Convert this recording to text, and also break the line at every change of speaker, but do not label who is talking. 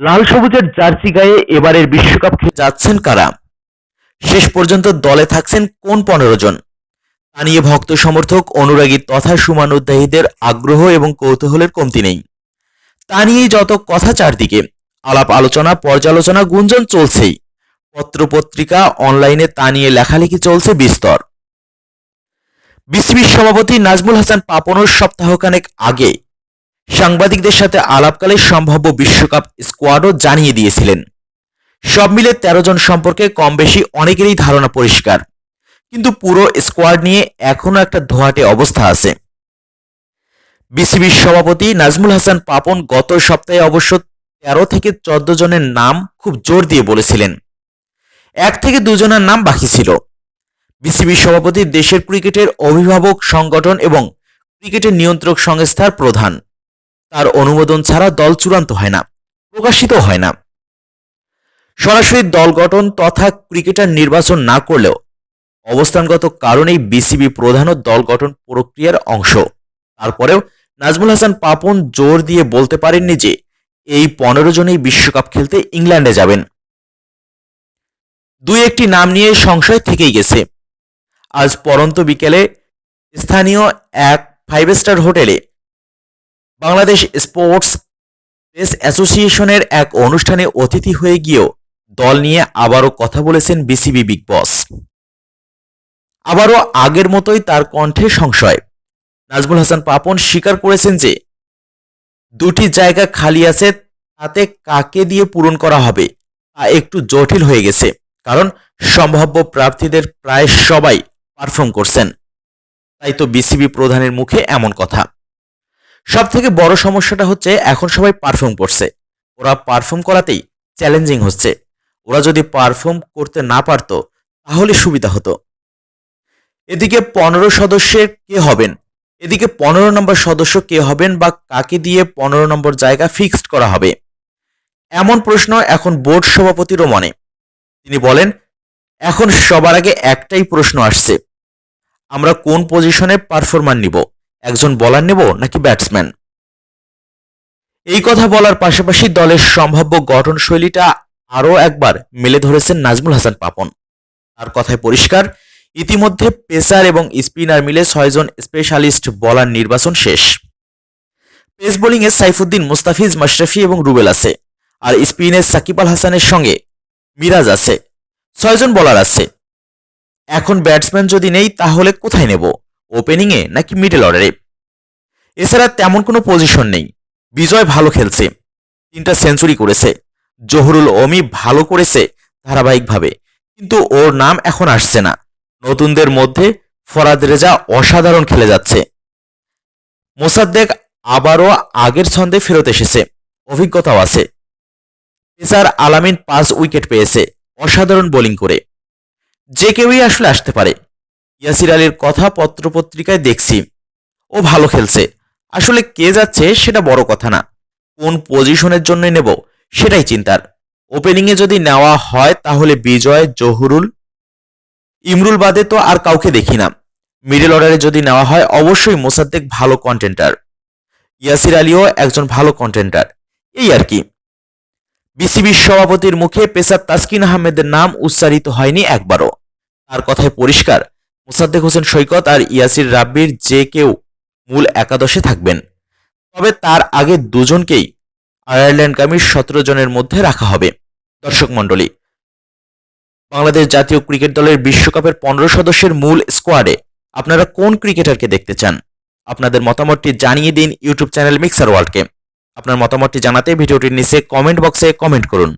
লাল সবুজের জার্সি গায়ে এবারের বিশ্বকাপ খেলতে
যাচ্ছেন কারা? শেষ পর্যন্ত দলে থাকছেন কোন পনেরো জন? তা নিয়ে ভক্ত সমর্থক অনুরাগী তথা সুমানুদ্দাহীদের আগ্রহ এবং কৌতূহলের কমতি নেই। তা নিয়েই যত কথা চারদিকে, আলাপ আলোচনা, পর্যালোচনা, গুঞ্জন চলছেই। পত্রপত্রিকা, অনলাইনে তা নিয়ে লেখালেখি চলছে বিস্তর। বিসিবির সভাপতি নাজমুল হাসান পাপনের সপ্তাহখানেক আগে সাংবাদিকদের সাথে আলাপকালে সম্ভাব্য বিশ্বকাপ স্কোয়াডও জানিয়ে দিয়েছিলেন। সব মিলে তেরো জন সম্পর্কে কম বেশি অনেকেরই ধারণা পরিষ্কার। কিন্তু পুরো স্কোয়াড নিয়ে এখনও একটা ধোয়াটে অবস্থা আছে। বিসিবির সভাপতি নাজমুল হাসান পাপন গত সপ্তাহে অবশ্য তেরো থেকে চোদ্দ জনের নাম খুব জোর দিয়ে বলেছিলেন। এক থেকে দুজনের নাম বাকি ছিল। বিসিবির সভাপতি দেশের ক্রিকেটের অভিভাবক সংগঠন এবং ক্রিকেটের নিয়ন্ত্রক সংস্থার প্রধান। তার অনুমোদন ছাড়া দল চূড়ান্ত হয় না প্রকাশিত হয় না। সরাসরি দল গঠন তথা ক্রিকেটার নির্বাচন না করলেও অবস্থানগত কারণেই বিসিবি প্রধানও দল গঠন প্রক্রিয়ার অংশ। তারপরেও নাজমুল হাসান পাপন জোর দিয়ে বলতে পারেননি যে, এই পনেরো জনেই বিশ্বকাপ খেলতে ইংল্যান্ডে যাবেন। দুই একটি নাম নিয়ে সংশয় থেকেই গেছে। আজ পরন্ত বিকেলে স্থানীয় এক ফাইভ স্টার হোটেলে বাংলাদেশ স্পোর্টস প্রেস অ্যাসোসিয়েশনের এক অনুষ্ঠানে অতিথি হয়ে গিয়েও দল নিয়ে আবারও কথা বলেছেন বিসিবি বিগ বস। আবারও আগের মতোই তার কণ্ঠে সংশয়। নাজমুল হাসান পাপন স্বীকার করেছেন যে, দুটি জায়গা খালি আছে, তাতে কাকে দিয়ে পূরণ করা হবে তা একটু জটিল হয়ে গেছে, কারণ সম্ভাব্য প্রার্থীদের প্রায় সবাই পারফর্ম করছেন। তাই তো বিসিবি প্রধানের মুখে এমন কথা। সব থেকে বড় সমস্যাটা হচ্ছে এখন সবাই পারফর্ম করছে। ওরা পারফর্ম করাতেই চ্যালেঞ্জিং হচ্ছে। ওরা যদি পারফর্ম করতে না পারতো, তাহলে সুবিধা হতো। এদিকে পনেরো সদস্যের কে হবেন? এদিকে পনেরো নম্বর সদস্য কে হবেন বা কাকে দিয়ে পনেরো নম্বর জায়গা ফিক্সড করা হবে? এমন প্রশ্ন এখন বোর্ড সভাপতিরও মনে। তিনি বলেন, এখন সবার আগে একটাই প্রশ্ন আসছে। আমরা কোন পজিশনে পারফরমার নিব? একজন বলার নেব নাকি ব্যাটসম্যান এই কথা বলার পাশাপাশি দলের সম্ভাব্য গঠনশৈলীটা আরও একবার মেলে ধরেছেন নাজমুল হাসান পাপন। তার কথায় পরিষ্কার, ইতিমধ্যে পেসার এবং স্পিনার মিলে ছয়জন স্পেশালিস্ট বলার নির্বাচন শেষ। পেস বোলিংয়ে সাইফুদ্দিন মুস্তাফিজ, মাশরাফি এবং রুবেল আছে, আর স্পিনে সাকিব আল হাসানের সঙ্গে মিরাজ আছে ছয়জন বলার আছে। এখন ব্যাটসম্যান যদি নেই, তাহলে কোথায় নেব? ওপেনিংয়ে নাকি মিডল অর্ডারে এছাড়া তেমন কোনো পজিশন নেই। বিজয় ভালো খেলছে। তিনটা সেঞ্চুরি করেছে। জহুরুল অমি ভালো করেছে ধারাবাহিকভাবে। কিন্তু ওর নাম এখন আসছে না। নতুনদের মধ্যে ফরাদ রেজা অসাধারণ খেলে যাচ্ছে। মোসাদ্দেক আবারও আগের ছন্দে ফেরত এসেছে। অভিজ্ঞতাও আছে। পেসার আলামিন পাঁচ উইকেট পেয়েছে। অসাধারণ বোলিং করে। যে কেউই আসলে আসতে পারে। ইয়াসির আলীর কথা পত্রপত্রিকায় দেখছি। ও ভালো খেলছে। আসলে কে যাচ্ছে সেটা বড় কথা না। কোন পজিশনের জন্য নেব সেটাই চিন্তার। ওপেনিংয়ে যদি নেওয়া হয় তাহলে বিজয়, জহুরুল, ইমরুল বাদে তো আর কাউকে দেখি না। মিডল অর্ডারে যদি নেওয়া হয় অবশ্যই মোসাদ্দেক ভালো কন্টেন্টার ইয়াসির আলীও একজন ভালো কন্টেন্টার এই আর কি। বিসিবির সভাপতির মুখে পেসার তাসকিন আহমেদের নাম উচ্চারিত হয়নি একবারও। তার কথায় পরিষ্কার মোসাদ্দেক হোসেন সৈকত আর ইয়াসির রাব্বির যে কেউ মূল একাদশে থাকবেন। তবে তার আগে দুজনকেই আয়ারল্যান্ডগামী সতেরো জনের মধ্যে রাখা হবে। দর্শক মণ্ডলী, বাংলাদেশ জাতীয় ক্রিকেট দলের বিশ্বকাপের পনেরো সদস্যের মূল স্কোয়াডে আপনারা কোন ক্রিকেটারকে দেখতে চান? আপনাদের মতামতটি জানিয়ে দিন ইউটিউব চ্যানেল মিক্সার ওয়ার্ল্ডকে। আপনার মতামতটি জানাতে ভিডিওটির নিচে কমেন্ট বক্সে কমেন্ট করুন।